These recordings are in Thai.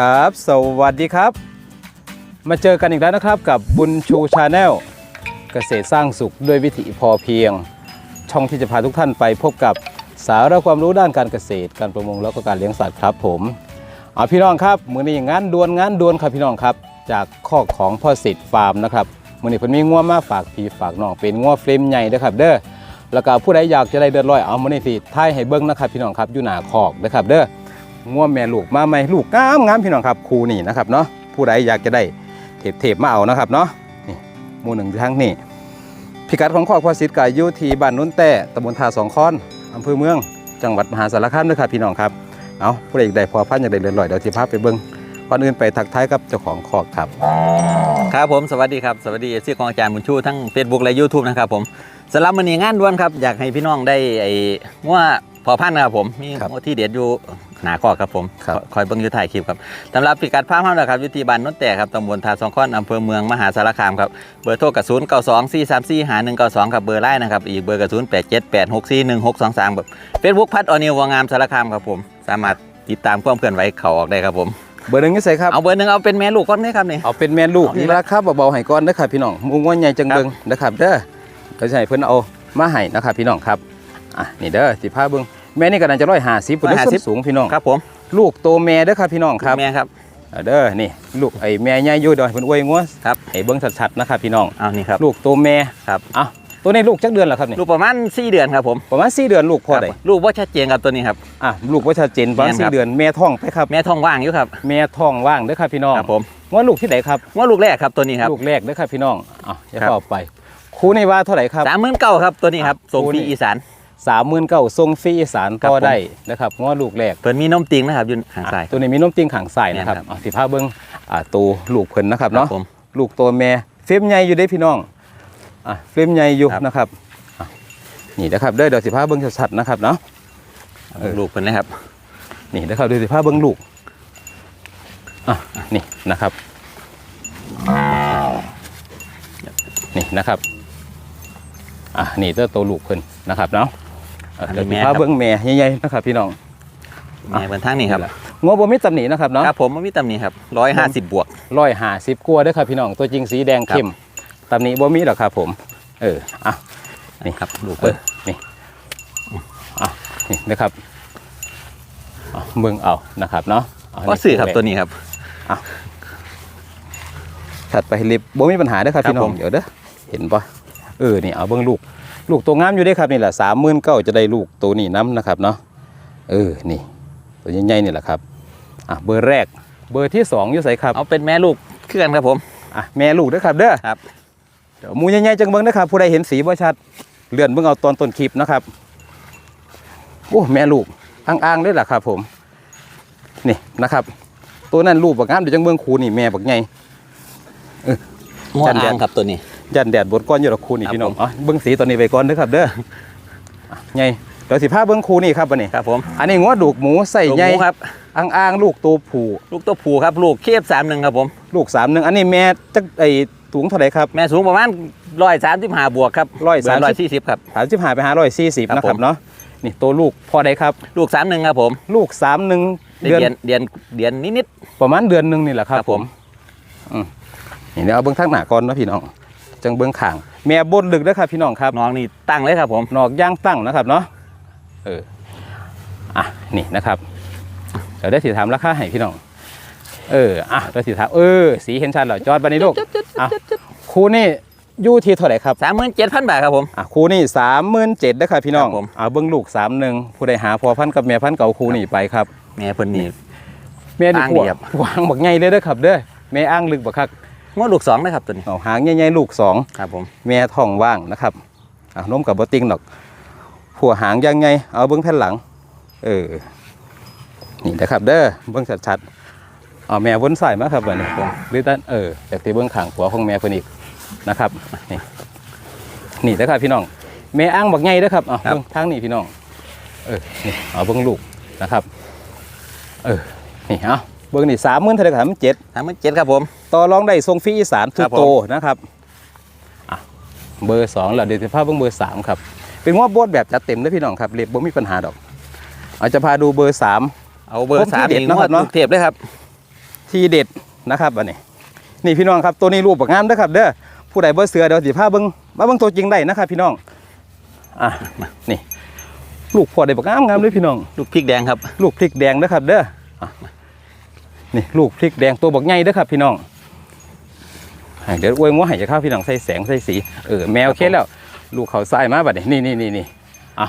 ครับ สวัสดีครับ มาเจอกันอีกแล้วนะครับกับบุญชูชาแนลเกษตรสร้างสุขด้วยวิถีพอเพียง ช่องที่จะพาทุกท่านไปพบกับสาระความรู้ด้านการเกษตร การประมงแล้วก็การเลี้ยงสัตว์ครับผมเอาพี่น้องครับมือนี้งานดวนงานดวนครับพี่น้องครับ จากข้อของพ่อสิทธิ์ฟาร์มนะครับมือนี้เพิ่นมีงัวมาฝากพี่ฝากน้องเป็นงัวเฟรมใหญ่เด้อครับเด้อแล้วก็ผู้ใดอยากจะได้เดือดร้อยเอามือนี้สิท้ายให้เบิ้งนะครับพี่น้องครับอยู่หน้าคอกเด้อครับเด้อ ง่วแม่ลูกมาไหมลูกงามงามพี่น้องครับครูนี่นะครับเนาะผู้ใดอยากจะได้เทปเทปมาเอานะครับเนาะนี่หมู่หนึ่งทั้งนี่พิกัดของข้อควาสิทธิ์กายอยู่ที่บ้านนุ่นแต่ตำบลทาสองค้อนอำเภอเมือง จังหวัดมหาสารคามด้วยครับพี่น้องครับเอาผู้ใดอยากได้พอพันธุ์อยากได้เรือนลอยเดี๋ยวสิพาไปเบิ้งก่อนอื่นไปทักทายกับเจ้าของคอกครับ ครับผมสวัสดีครับ สวัสดีเอซีของอาจารย์บุญชูทั้ง Facebook และ YouTube นะครับผมสำหรับวันนี้งานด่วนครับ อยากให้พี่น้องได้ไอ้ว่าพอพันธุ์นะครับผม มีครับงวที่เด็ดอยู่ หนาข้อครับผมครับ คอยคอยเบิ่งอยู่ถ่ายคลิปครับสำหรับพิกัดภาพห้ามนะครับอยู่ที่บ้านนนแต่ครับตำบลทาสองค้อนอำเภอเมืองมหาสารคามครับเบอร์โทรกับศูนย์เก้าสองสี่สามสี่หาหนึ่งเก้าสองครับเบอร์ไลน์นะครับอีกเบอร์กับศูนย์แปดเจ็ดแปดหกสี่หนึ่งหกสองสามแบบเฟซบุ๊กพัดออนิววงามสารคามครับผม สามารถติดตามความเคลื่อนไหวเขาออกได้ครับผมเบอร์หนึ่งนี่ใส่ครับ เอาเบอร์หนึ่งเอาเป็นแม่ลูกก้อนนี้ครับนี่ เอาเป็นแม่ลูกเอานี่นี่ราคาเบาๆให้ก่อนนะครับพี่น้องหมูง้วนใหญ่จังเบิงนะครับเด้อก็จะให้เพิ่นเอามาให้นะครับพี่น้องครับอะนี่เด้อสิพาเบิ่ง แม่นี่ก็น่าจะร้อยห้าสิบปุ่นส้นสูงพี่น้องครับผมลูกโตแม่เด้อครับพี่น้องครับแม่ครับเอาเด้อนี่ลูกไอ้แม่ใหญ่อยู่ดอยเพิ่นอวยงัวครับให้เบิ่งชัดๆนะครับพี่น้องเอานี่ครับลูกโตแม่ครับอะตัวนี้ลูกจักเดือนแล้วครับนี่ลูกประมาณ4เดือนครับผมประมาณ4เดือนลูกพอได้ครับลูกว่าชัดเจนครับตัวนี้ครับอะลูกว่าชัดเจนประมาณแม่นครัสี่บเดือนแม่ท้องไปครับแม่ท้องว่างอยู่ครับแม่ท้องว่างเด้อครับพี่น้องครับผมว่าลูกที่ไหนครับว่าลูกแรกครับตัวนี้ครับลูกแรกเด้อครับพี่น้องอะอย่าครับเข้าไปครูในว่าเท่าไหร่ครับสามหมื่นเก้าครับตัวนี้ครับอะส่งโอ้ฟรีนี่อีสาน สามหมื่นเก้าทรงฟรีอีสานครับก็ผม ได้นะครับง้อลูกแรก เพิ่นมีนมติงนะครับอยู่ข้างซ้าย ตัวนี้มีนมติงขังใส่นะครับแม่นครับ อะสิพาเบิ้งอ่าตัวลูกเพิ่นนะครับเนาะ ผม ลูกตัวแม่เฟรมใหญ่อยู่ได้พี่น้องอะเฟรมใหญ่อยู่ครับ นะครับอะนี่นะครับเด้อเดี๋ยวสิพาเบิ้งชัดๆนะครับเนาะ เออ ลูกเพิ่นนะครับ นี่นะครับเดี๋ยวสิพาเบิ้งลูกอะนี่นะครับนี่นะครับอะนี่เจ้าตัวลูกเพิ่นนะครับเนาะเออเดี๋ยวสิพาเบิ้งแม่ใหญ่ๆนะครับพี่น้องแม่เพิ่นทางนี้ครับงัวบ่มีตำหนินะครับเนาะครับผมมันมีตำหนิครับร้อยห้าสิบบวก ร้อยห้าสิบกัวาเด้อครับพี่น้องตัวจริงสีแดงเข้มตำหนิบ่มีหรอกครับผม เอออะ นี่ครับลูกเอเพิ่อนนี่อะนี่นะครับอะเบิ่งเอานะครับเนาะะก็ซื้อครับตัวนี้ครับ ถัดไปลิฟต์บ่มีปัญหาเด้อครับครับพี่น้อผงม เดี๋ยวเด้อเห็นปะเออนี่เอาเบิ่งลูก ลูกตัวงามอยู่เด้อครับนี่แหละสามหมื่นเก้าจะได้ลูกตัวนี้น้ำนะครับเนาะเออนี่ตัวใหญ่ๆนี่แหละครับอะเบอร์แรกเบอร์ที่สองอยู่ไสครับเอาเป็นแม่ลูกคือกันครับผมอะแม่ลูกเด้อครับเด้อครับเดี๋ยวหมูใหญ่ๆจังเบิ่งนะครับผู้ใดเห็นสีบ่ชัดเลื่อนเบิ่งเอาตอนต้นคลิปนะครับโอ้แม่ลูกอ้างๆเลยล่ะครับผมนี่นะครับ ตัวนั้นลูกบักงามเดี๋ยวจังเบิ่งคูนี่แม่บักใหญ่ม้วจันแดอ่างงครับตัวนี้ ยันแดดบดก้อนอยู่ดอกคูนี่ครับพี่น้องผมอ๋อเบิ่งสีตัวนี้ไปก่อนเด้อครับเด้ออะใหญ่เดี๋ยวสิพาเบิ่งคูนี่ครับบัดนี้ครับผมอันนี้งวดลูกหมูใส่ลูกใหญ่หมูครับอ้างๆลูกตัวผู้ลูกตัวผู้ครับลูกเคฟสามหนึ่งครับผมลูกสามหนึ่งอันนี้แม่จักไอ้สูงเท่าไหร่ครับแม่สูงประมาณร้อยสามสิบห้าบวกครับ130ร้อยสี่สิบครับสามสิบห้าไปห้าร้อยสี่สิบครับนะครับผมเนาะนี่ตัวลูกพอได้ครับ ลูกสามหนึ่งครับผม ลูกสามหนึ่งได้เดือนเดือนเดือนเดือนนิดประมาณเดือนหนึ่งนี่แหละครับครับผผมมอืมนี่เดี๋ยวเอาเบิ้งทางหน้าก่อนเนาะพี่น้อง จังเบิ้งข่างแม่บดลึกนะครับพี่น้องครับๆน้องนี่ตั้งเลยครับผมนอกย่างตั้งนะครับเนาะเอออะนี่นะครับเดี๋ยวได้สีถามราคาให้พี่น้อง เอออะได้สีถามเออ สีเห็นชัดเหรอจอดบันนี้ลูกอะครูนี่อยู่ที่เท่าไหร่ครับสามหมื่นเจ็ดพันบาทครับผมอะครูนี่สามหมื่นเจ็ดนะครับพี่น้องครับผมอ่าเบิ้งลูกสามหนึ่งผู้ใดหาพอพันกับแม่พันเก่าครูนี่ไปครับแม่เพิ่นนี่แม่นี่อ้างพวดีครับวางบักใหญ่เลยเด้อครับเด้อแม่อ้างลึกบักคัก งวดลูกสองนะครับตัวนี้เอาหางใหญ่ๆลูกสองครับผมแม่ท้องว่างนะครับอะนมกับบติงดอกผัวหางยังไงเอาเบิ้งแผ่นหลัง เออนี่นะครับ เด้อเบิ้งชัดๆเอาแม่วนใส่มาครับวันนี้หรือด้านเออจากที่เบิ้งขางหัวของแม่เพิ่นอีกนะครับนี่นี่นะครับพี่น้องแม่อ้างบักไงเด้อครับเอาเบิ้งทางนี้พี่น้องเออนี่เอาเบิ้งลูกนะครับ เออนี่เอา เบิ้งนี่สามหมื่นเท่าไหร่ครับเจ็ดสามหมื่นเจ็ดครับผมต่อรองได้ทรงฟรีอีสานทุครักบผมโตนะครับอะเบอร์สองแล้วเดี๋ยวจะพาเบิ่งเบอร์สามครับเป็นว่าโบดแบบจัดเต็มเลยพี่น้องครับเรียบบ่มีปัญหาดอกอาจจะพาดูเบอร์สามเอาเบอร์ผมที่สามเด็ดนี่เนาะงควรัดบเนาะลูกเทพเลยครับ ทีเด็ดนะครับอันนี้นี่พี่น้องครับตัวนี้รูปบักงามเด้อครับเด้อผู้ใดบ่เสือเดี๋ยวสิพาเบิ่งมาเบิ่งตัวจริงได้นะครับ พี่น้องอะมานี่ ลูกพอได้บักงามงามเลยพี่น้อง ลูกพริกแดงครับ ลูกพริกแดงนะครับเด้ออะ นี่ลูกพริกแดงตัวบักใหญ่เด้อครับพี่น้องให้เดี๋ยวอวยงัวให้จะเข้าพี่น้องใส่แสงใส่สีเออแมวเคสแล้ว ลูกเขาทรายมาบัดนี้นี่นี่นี่นี่อะ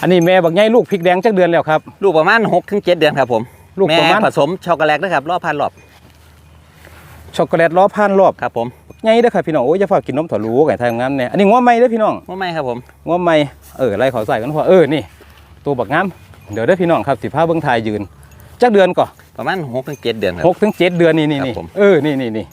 อันนี้แม่บักใหญ่ลูกพริกแดงจักเดือนแล้วครับ ลูกประมาณ6ถึง7เดือนครับผมลูกประมาณแผสมช็อกโกแลตนะครับรอบพันรอบช็อกโกแลตล้อผ่านรอบครับผมใหญ่เด้อครับพี่น้องโอ้ยอย่าฝากกินนมถอดรู้ไก่ทางนั้นเนี่ยอันนี้งัวใหม่เด้อพี่น้องว่าไม่ครับผมงัวใหม่เออไล่เขาใส่กันพอเออนี่ ตัวบักงามเดี๋ยวเด้อพี่น้องครับสิพาเบิ่งทายยืนจักเดือนก่อน ประมาณ6ถึง7เดือนครับ หกถึงเจ็ดเดือนนี่นี่ครับนี่ผม เออนี่นี่นี่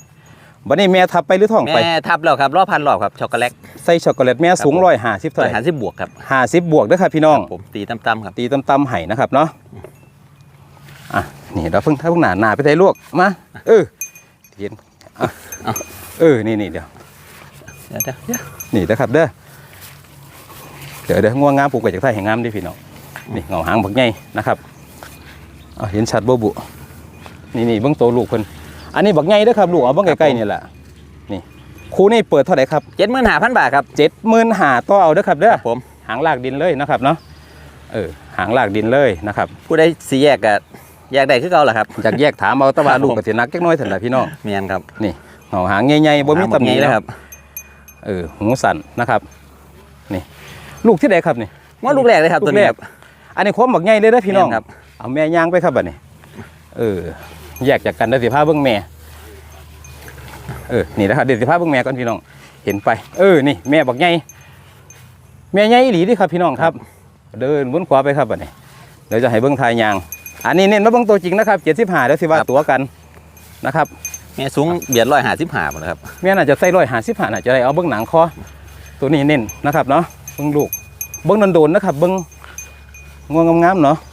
บัดนี้แม่ทับไปหรือท้องไป แม่ทับแล้วครับรอบพันรอบครับช็อกโกแลต ใส่ช็อกโกแลตแม่สูงครับผม ร้อยห้าสิบเท่าไหร้อร่ยห้าสิบบวกครับห้าสิบบวกเด้อครับพี่น้อง ครับผมตีต่ำๆครับ ตีตำๆไห้นะครับเนาะ อะ นี่เราเพิ่งถ้าเพิ่งหนาหนาไปใส่ลวกมา เออเย็นอะเออ นี่นี่เดี๋ยว เดี๋ยวเดี๋ยวเดี๋ยวนี่นะครับเด้อ เดี๋ยวเดี๋ยวง่วงงามปลูกไปจากไทยแห่งงามดิพี่น้อง นี่เงาหางบักใหญ่นะครับ เอาเห็นชัดบ่บุ นี่นี่เบิ้งโตวลูกเพิ่นอันนี้บักใหญ่เด้อครับลูกเอาเบิ้งใกล้ๆนี่แหละนี่ครูนี่เปิดเท่าไหร่ครับเจ็ดหมื่นห้าพันบาทครับเจ็ดหมื่นหาต่อเอาเด้อครับเด้อครับผมหางลากดินเลยนะครับเนาะเออหางลากดินเลยนะครับ ผู้ใดสีแยกกับแยกได้คือเก่าแหละครับจากแยกถามเอาแตะว่าครับลูกผมกับสินักจักหน้อยสันละพี่น้องเมียนครับนี่เงาหางใหญ่ๆบ่มีตำหนิเลแล้ยวครับเออหูสั่นนะครับนี่ลูกที่ใดครับนี่ว่าลูกแรกเลยครับลูกตัวนี้แรกครับอันนี้ความบักใหญ่เลยนะพี่น้องแม่นครับ เอาแม่ย่างไปครับบัดนี้ เออ แยกจากกันเดี๋ยวสิพาเบิ่งแม่ เออ นี่นะครับเดี๋ยวสิพาเบิ่งแม่ก่อนพี่น้อง เห็นไป เออ นี่แม่บักใหญ่แม่ใหญ่อีหลีเดิครับพี่น้องครับ เดินวนขวาไปครับบัดนี้ เดี๋ยวจะให้เบิ่งทายยาง อันนี้เน้นมาเบิ่งตัวจริงนะครับ75เดี๋ยวสิว่าตัวกันนะครับ แม่สูงเบียดร้อยห้าสิบห้าหมดเลยครับ แม่น่าจะใส่ร้อยหาสิบหาน่าจะได้เอาเบิ้งหนังคอ ตัวนี้เน้นนะครับเนาะ เบิ้งลูก เบิ้งโดนๆนะครับ เบิ้งงวงงามๆเนาะนี่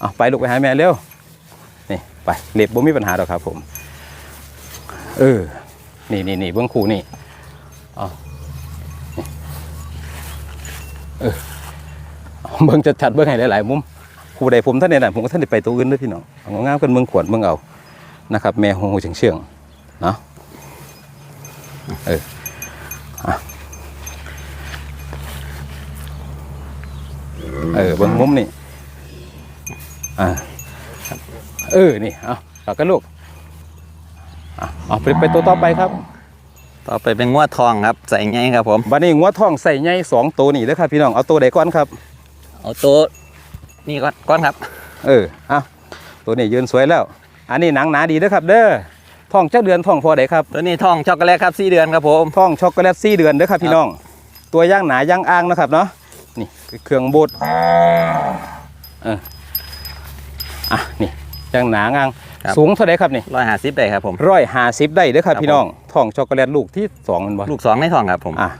เอาไปลูกไปหาแม่เร็วนี่ไปเล็บบ่มีปัญหาหรอกครับผม เออ นี่นี่นี่เบิ้องคู่นี่เอาเออเบิ้งชัดๆเบิ้องให้หลายๆมุมคู่ใดผมท่านใดน่ะผมก็ท่านได้ไปตัวอื่นด้วยพี่น้องเอางามกันเบิ้งขวดเบิ้งเอานะครับ แม่หูหูเชื่องเนาะเอออะเออเบิ้งมุมนี่ อ่าเออนี่เอาต่อกันลูกอะเอาไปไปตัวต่อไปครับ ต่อไปเป็นงวดทองครับใส่ไงครับผมบัดนี้งัวท้องใส่ใหญ่สองตัวนี่เด้อครับพี่น้องเอาตัวใดก่อนครับ เอาโต๊ะนี่ก่อนก่อนครับ เออเอาตัวนี้ยืนสวยแล้ว อันนี้หนังหนาดีเด้อครับ เด้อท้องเจ้าเดือนท้องพอใดครับตัวนี้ทองช็อกโกแลตครับสี่เดือนครับผมท้องช็อกโกแลตสี่เดือนเด้อครับพี่น้อง ตัวย่างหนาย่างอ่างนะครับเนาะนี่คือเครื่องบดเออ อะนี่ย่างหนาอ่างครับ สูงเท่าไหรครับนี่ร้อยห้าสิบได้ครับผม ร้อยห้าสิบได้เด้อครับครับ พี่น้องท้องช็อกโกแลตลูกที่สองมันบ่ลูกสองในทองครับผมอะ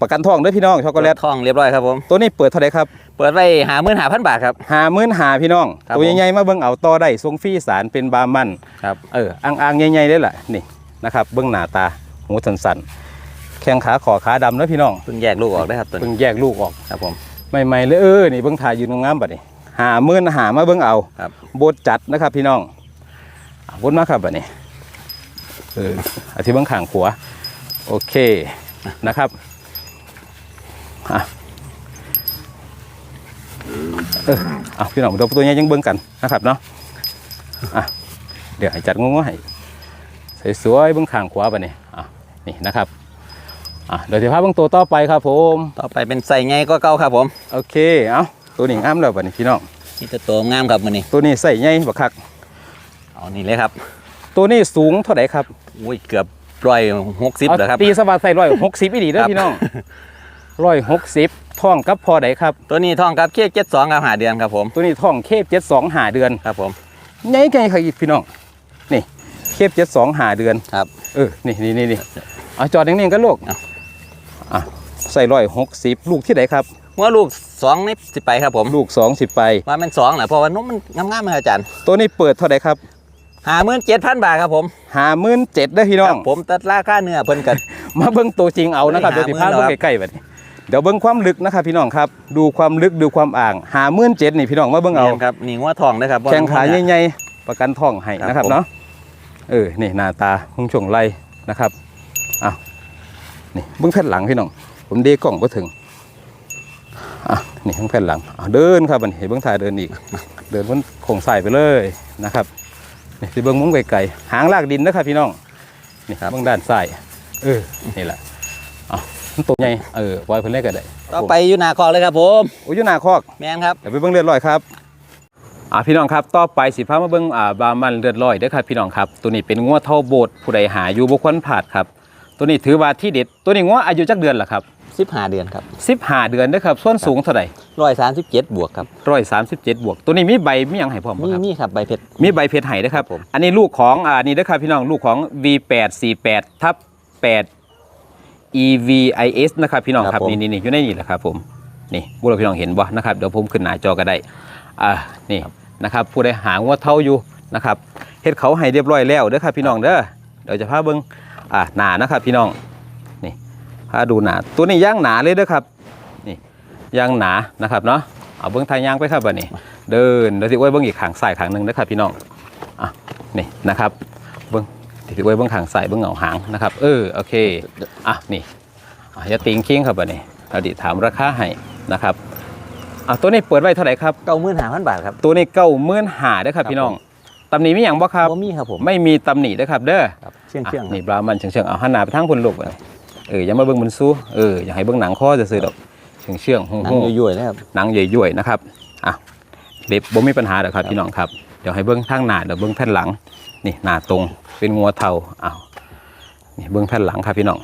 ประกันท้องเด้อพี่น้องช็อกโกแลตทองเรียบร้อยครับผม ตัวนี้เปิดเท่าไหรครับเปิดไว้หาหมื่นหาพันบาทครับ หามื่นหาพี่น้อง ครับตัวใหญ่ๆมาเบิ่งเอาต่อได้ทรงฟรีสารเป็นบามัน ครับ เอออ่างๆใหญ่ๆเลยล่ะนี่นะครับเบื้องหน้าตาหูสันๆแข้งขาขอขาดำนะพี่น้องเพิ่งแยกลูกออกได้ครับตัวเพิ่นี้งแยกลูกออกครับผม ใหม่ๆเลยเออนี่เบื้องถ่ายยืนงามๆบัดนี้ หามื่นหามาเบื้องเอาครับบดจัดนะครับพี่น้องอะวนมาครับบัดนี้เอออาทิเบื้องข้างขวาโอเคนะครับอะเออเอาพี่น้องเดี๋ยวตัวนี้ยังเบื้องกันนะครับเนาะอะเดี๋ยวให้จัดงงๆให้สวยๆเบื้องข้างขวาบัดนี้อะนี่นะครับอะเดี๋ยวจะพาเบื้องตัวต่อไปครับผม ต่อไปเป็นใส่ไงก็เก่าครับผม โอเค เอา ตัวนี้งามแล้วบัดนี้พี่น้องนี่จะโตงามครับมันนี่ตัวนี้ใส่ใหญ่บักคักเอานี่เลยครับ ตัวนี้สูงเท่าไหร่ครับอุ้ยเกือบร้อยหกสิบเอาแล้วครับตีสบายใส่ร้อยหกสิบอีดีเด้อครับพี่น้องร้อยหกสิบท่องกับพอใดครับ ตัวนี้ทองครับเคเจ็ดสองครับหาเดือนครับผมตัวนี้ท่องเคบเจ็ดสองหาเดือนครับผมใหญ่ไงครับพี่น้องนี่เคบเจ็ดสองหาเดือนครับเออนี่นี่นี่นี่เอาจอดนิ่งๆกันลูกเอาอะใส่ร้อยหกสิบลูกที่ไหนครับ ว่าลูกสองนี่สิไปครับผมลูกสองสิบไป ว่ามันสองแหละเพราะว่านมมันงามๆเลยอาจารย์ตัวนี้เปิดเท่าไหร่ครับหาหมื่นเจ็ดพันบาทครับผมหาหมื่นเจ็ดได้อพี่น้อคงรับผมตัดราคาเนื้อเพิ่นกัน มาเบิ้งตัวจริงเอานะครับเฮ้เดี๋ยยวสิพาหาเบิ้งหมื่นเหรอครับใกล้ๆแบบนี้เดี๋ยวเบิ้งความลึกนะครับพี่น้องครับ ดูความลึกดูความอ่างหาหมื่นเจ็ดนี่พี่น้องมาเบิ้งเอานี่ครับนี่งัวทองนะครับแข้งขาใหญ่ประกันท้องให้ครับนะครับผมเนาะเออนี่หน้าตาหุงช่วงไรนะครับอ้าวนี่เบื้องแผ่นหลังพี่น้อง ผมเดกล้องก็ถึงอะ นี่เบื้องแผ่นหลังอะเดินครับบัดนเห็นเบื้องถ่ายเดินอีก เดินบนโคงใส่ไปเลยนะครับนี่สิเบื้องมุ้งไกลๆหางลากดินนะครับพี่น้องนี่เบื้องด้านซ้ายเออนี่แหละเอ๋อมันตัวใหญ่เออปล่อยเพิ่นเล็กก็ได้ต่อไปอยู่หนาคอกเลยครับผมโอ้ยอยู่หน้าคอกแมนครับเดี๋ยวไปเบิ้งเลือดลอยครับอ่าพี่น้องครับต่อไปสิพามาเบิ้งอ่าบามันเลือดลอยเด้อครับพี่น้องครับตัวนี้เป็นงัวเท่าโบดผู้ใดหาอยู่บ่ควรพลาดครับ ตัวนี้ถือว่าที่เด็ดตัวนี้งัวอายุจักเดือนล่ะครับ สิบห้าเดือนครับ15 เดือนเด้อครับส่วนสูงเท่าใดร้อยสามสิบเจ็ดบวกครับ137 บวก ตัวนี้มีใบมีหยังให้พร้อมบ่มีครับมีครับใบเพชร มีใบเพชรไห้เด้อครับผม อันนี้ลูกของอ่านี่เด้อครับพี่น้องลูกของ V848 ทับ8 EVIS นะครับพี่น้องครับนี่นี่ๆอยู่ในนี่แหละครับผมนี่บุรุษพี่น้องเห็นบ่นะครับเดี๋ยวผมขึ้นหน้าจอก็ได้อ่านี่นะครับผู้ใดหางัวเท่าอยู่นะครับเฮ็ดเขาให้เรียบร้อยแล้วเด้อครับพี่น้องเด้อเดี๋ยวจะพาเบิ่งอ่าหนานะครับพี่น้องนี่ พาดูหนาตัวนี้ย่างหนาเลยเด้อครับนี่ย่างหนานะครับเนาะเอาเบิ่งทางย่างไปครับบัดนี้ เดินเดี๋ยวสิไว้เบิ่งอีกข้างซ้ายข้างหนึงนะครับพี่น้องอะนี่นะครับเบิ่งเดี๋ยวสิไว้เบิ่งข้างซ้ายเบิ่งเหงาหางนะครับเออโอเคอะนี่อะอย่าติงคิงครับบัดนี้เราดิถามราคาให้นะครับอะตัวนี้เปิดไว้เท่าไหร่ครับเก้าหมื่นห้าพันบาทครับตัวนี้เก้าหมื่นหาเด้อครับครับพี่น้องตำหนิมีอย่างบ่ครับบ่มีครับผมไม่มีตำหนิเด้อครับเด้อครับเชื่องเชื่องอะนี่บรามันเชิงๆเอาหันหน้าไปทางคนลูกเลย เอออย่ามาเบิ่งมันสู้เอออย่าให้เบิ่งหนังคอซื่อๆดอกเชื่องๆหนังฮู้ๆยุ่ยๆนะครับหนังย่อยๆนะครับอะเล็บบ่มีปัญหาเด้อครับพี่น้องครับเดี๋ยวให้เบิ้งทางหน้าเดี๋ยวเบิ้งแผ่นหลังนี่หน้าตรงเป็นงัวเทาอ้าวนี่เบิ้งแผ่นหลังครับพี่น้อง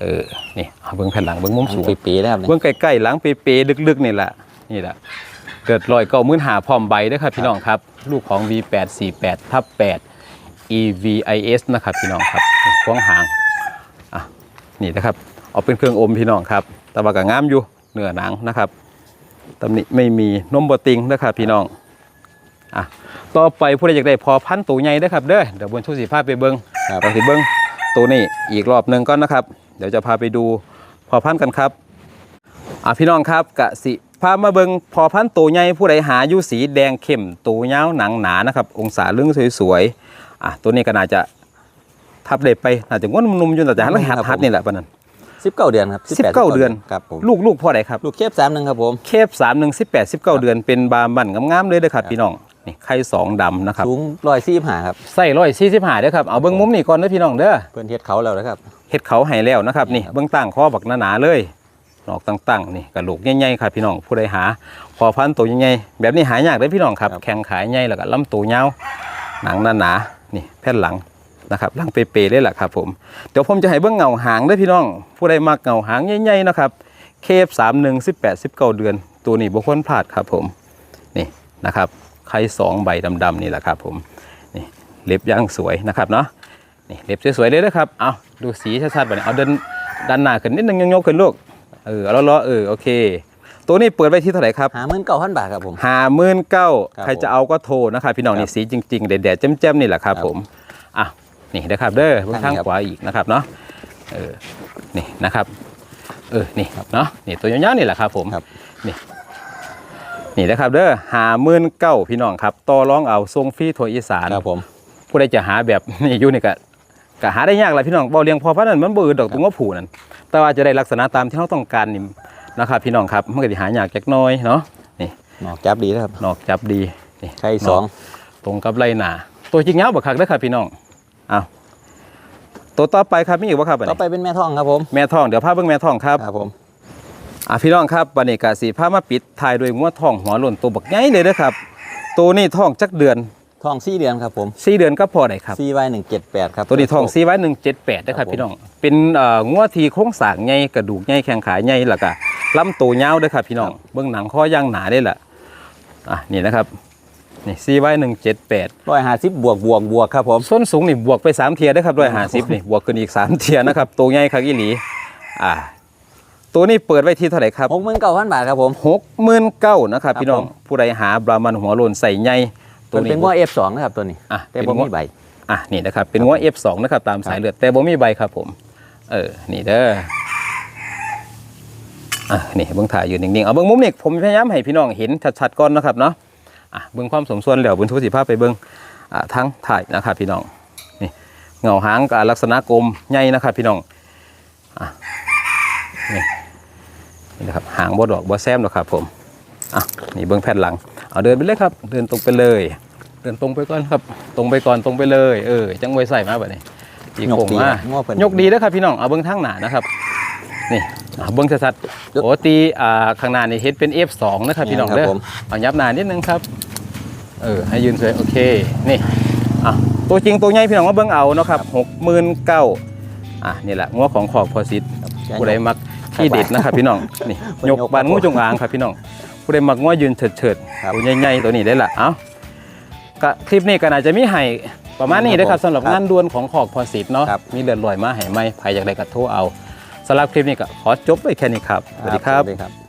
เออนี่เอาเบิ้งแผ่นหลังเบิ้งมุมสูงปีๆนะครับเบิ้งใกล้ๆหลังเปๆลึกๆนี่แหละนี่แหละเกิดรอยเก้ามื่นหาพร้อมใบเด้อครับพี่น้องครับ ลูกของ V848 ทับ8 EVIS นะครับพี่น้องครับนี่พวงหางอะ นี่นะครับเอาเป็นเครื่องอมพี่น้องครับแต่ว่าก็งามอยู่เนื้อหนังนะครับตำหนิไม่มีนมบติงนะครับพี่น้องอะต่อไปผู้ใดอยากได้พอพันธุ์ตัวใหญ่นะครับเด้อเดี๋ยวบนชุดสีผ้าไปเบิ้งครับเราสิเบิ้งตัวนี้อีกรอบหนึ่งก่อนนะครับ เดี๋ยวจะพาไปดูพอพันธุ์กันครับอะพี่น้องครับกะสิพามาเบิ้งพอพันธุ์ตัวใหญ่ผู้ใดหาอยู่สีแดงเข้มตัวยาวหนังหนานะครับองศาเรื่องสวยๆอะตัวนี้ก็น่าจะ ทับได้ไปน่าจะง้วนนุ่มๆอยู่แต่จะหัดหัดหัดนี่แหละปะนั้นสิบเก้าเดือนครับสิบเก้าเดือนครับผมลูกลูกพ่อใดครับลูกเคฟสามหนึ่งครับผมเคฟสามหนึ่งสิบแปดสิบเก้าเดือนเป็นบาร์มันงามๆเลยเด้อครับพี่น้องนี่ไข่สองดำนะครับสูงร้อยสี่ห้าครับใส่ร้อยสี่สิบห้าเด้อครับเอาเบิ้งมุมนี่ก่อนเด้อพี่น้องเด้อเพื่อนเฮ็ดเขาแล้วนะครับเฮ็ดเขาให้แล้วนะครับนี่ครับเบื้องตั้งคอบักหนาๆเลยนอกตั้งๆนี่กระโหลกใหญ่ๆครับพี่น้องผู้ใดหาพอพันธุ์ตัวใหญ่ๆแบบนี้หายากเลยพี่น้องครับครับแข้งขาใหญ่แล้วก็ลำตัวยาวหนังหนาๆนี่แผ่นหลัง นะครับหลังเปๆเลยแหละครับผมเดี๋ยวผมจะให้เบื้องเงาหางเด้วยพี่น้อง ผู้ใดมักเงาหางใหญ่ๆนะครับเคฟสามหนึ่งสิบแปดสิบเก้าเดือน ตัวนี้บุคคลพลาดครับผมนี่นะครับไข่สองใบดำๆนี่แหละครับผมนี่เล็บย่างสวยนะครับเนาะนี่เล็บสวยๆเลยนะครับเอาดูสีชัดๆไปเนี่ยเอาเดินด้านหน้าขึ้นนิดนึงยกๆขึ้นลูกเออเอาล้อๆเออโอเค ตัวนี้เปิดไว้ที่เท่าไหร่ครับหาหมื่นเก้าพันบาทครับผมห้าหมื่นเก้าครับใครจะเอาก็โทรนะครับพี่น้องครับนี่สีจริงๆแดดๆแจ่มๆนี่แหละครับครับผมอะ นี่นะครับเด้อเบื้องข้าข้างงนี้ครับขวาอีกนะครับเนาะเออนี่นะครับเออนี่เนาะนี่ตัวยาวๆนี่แหละครับผมครับนี่นี่นะครับเด้อห้าหมื่นเก้าพี่น้องครับต่อรองเอาทรงฟรีถั่วอีสานครับผมผู้ใดจะหาแบบนี่อยู่นี่ก็ก็หาได้ยากแหละพี่น้องเบาเลี้ยงพอพันธุ์นั้นมันบ่อืดดอกตรงว่าผูนั่นแต่ว่าจะได้ลักษณะตามที่เราต้องการนี่นะครับพี่น้องครับมันก็สิหายากจักหน้อยเนาะนี่หนอกจับดีนะครับนอกจับดีนี่ไข่สองตรงกับไรหนาตัวจริงเงาบักคักเด้อครับพี่น้องเอาตัวต่อไปครับมีอีกบ่ครับบัดต่อนี้ไปเป็นแม่ท้องครับผมแม่ทองเดี๋ยวพาเบิ่งแม่ทองครับ ครับผม อะพี่น้องครับบัดนี้ก็สิพามาปิดท้ายด้วยงัวทองหัวหล่นตัวบักใหญ่เลยเด้อครับ ตัวนี้ทองจักเดือนท้องสี่เดือนครับผม สี่เดือนก็พอได้ครับซีไว้หนึ่งเจ็ดแปดครับตัวนี้ทองซีไว้หนึ่งเจ็ดแปดนะคครัรับบผมพี่น้อง เป็นเอ่องัวทีโค้งสร้างใหญ่กระดูกใหญ่แข้งขาใหญ่แล้วก็ลำตัวยาวด้วยครับพี่น้อง เบื้องหนังข้อย่างหนาได้แหละอะนี่นะครับ นี่ซีไว้หนึ่งเจ็ดแปดร้อยห้าสิบบวกบวกบวกครับผมส้นสูงนี่บวกไปสามเทียได้ครับร้อยห้าสิบนี่บวกขึ้นอีกสามเทียนะครับตัวใหญ่ครับอีหลีอ่าตัวนี้เปิดไว้ที่เท่าไหร่ครับหกหมื่นเก้าพันบาทครับผมหกหมื่นเก้านะครับครับพี่น้องผมผู้ใดหาบรามันหัวโลนใส่ใหญ่ตัวมันนี้เป็นว่าเอฟสองนะครับตัวนี้อะแต่เป็นผมงัวมีใบอะนี่นะครับเป็นงัว F2 นะครับตามสายเลือดแต่บ่มีใบครับผม เออนี่เด้ออะนี่เบิ่งถ่ายอยู่นิ่งๆเอาเบิ่งมุมนี่ผมพยายามให้พี่น้องเห็นชัดๆก่อนนะครับเนาะ อะเบิ่งความสมส่วนแล้วบุญชูสิภาพไปเบิ่งอ่าทั้งถ่ายนะครับพี่น้องนี่เงาหางกับลักษณะกลมใหญ่นะครับพี่น้องอะนี่นี่นะครับหางบ่ดอกบ่แซมหรอกครับผมอะนี่เบิ่งแผ่นหลังเอาเดินไปเลยครับ เดินตรงไปเลย เดินตรงไปก่อนครับ ตรงไปก่อนตรงไปเลย เออจังไว้ใส่มาแบบนี้อีกโค้งมาง้อเพิ่นยกดีเด้อครับพี่น้องเอาเบิ้งทางหน้านะครับ นี่อะเบิ้งชัดๆโอ้ตีอ่าข้างหน้านี่เฮ็ดเป็น F2 นะครับพี่น้องครับเด้อผม เอายับหน้านิดนึงครับ เออให้ยืนสวยโอเคนี่อะตัวจริงตัวใหญ่พี่น้องมาเบิ้งเอาเนาะครับหกหมื่นเก้าอะนี่แหละงัวของขอบพอซิดผู้ใดมักที่เด็ดนะครับพี่น้องนี่เพิ่นยยกกบานงูจงอางครับพี่น้องผู้ใดมักงัวยืนเฉิดครับๆตัวใหญ่ๆตัวนี้ได้ละเอ้าก็คลิปนี้ก็น่าจะมีให้ประมาณนี้นะครับสำหรับครับงานด่วนของขอบพอซิดเนาะครับ มีเลือดลอยมาให้ไหมใครอยากได้ก็โทรเอา สำหรับคลิปนี้ก็ขอจบไปแค่นี้ครับ สวัสดีครับสวัสดีครับ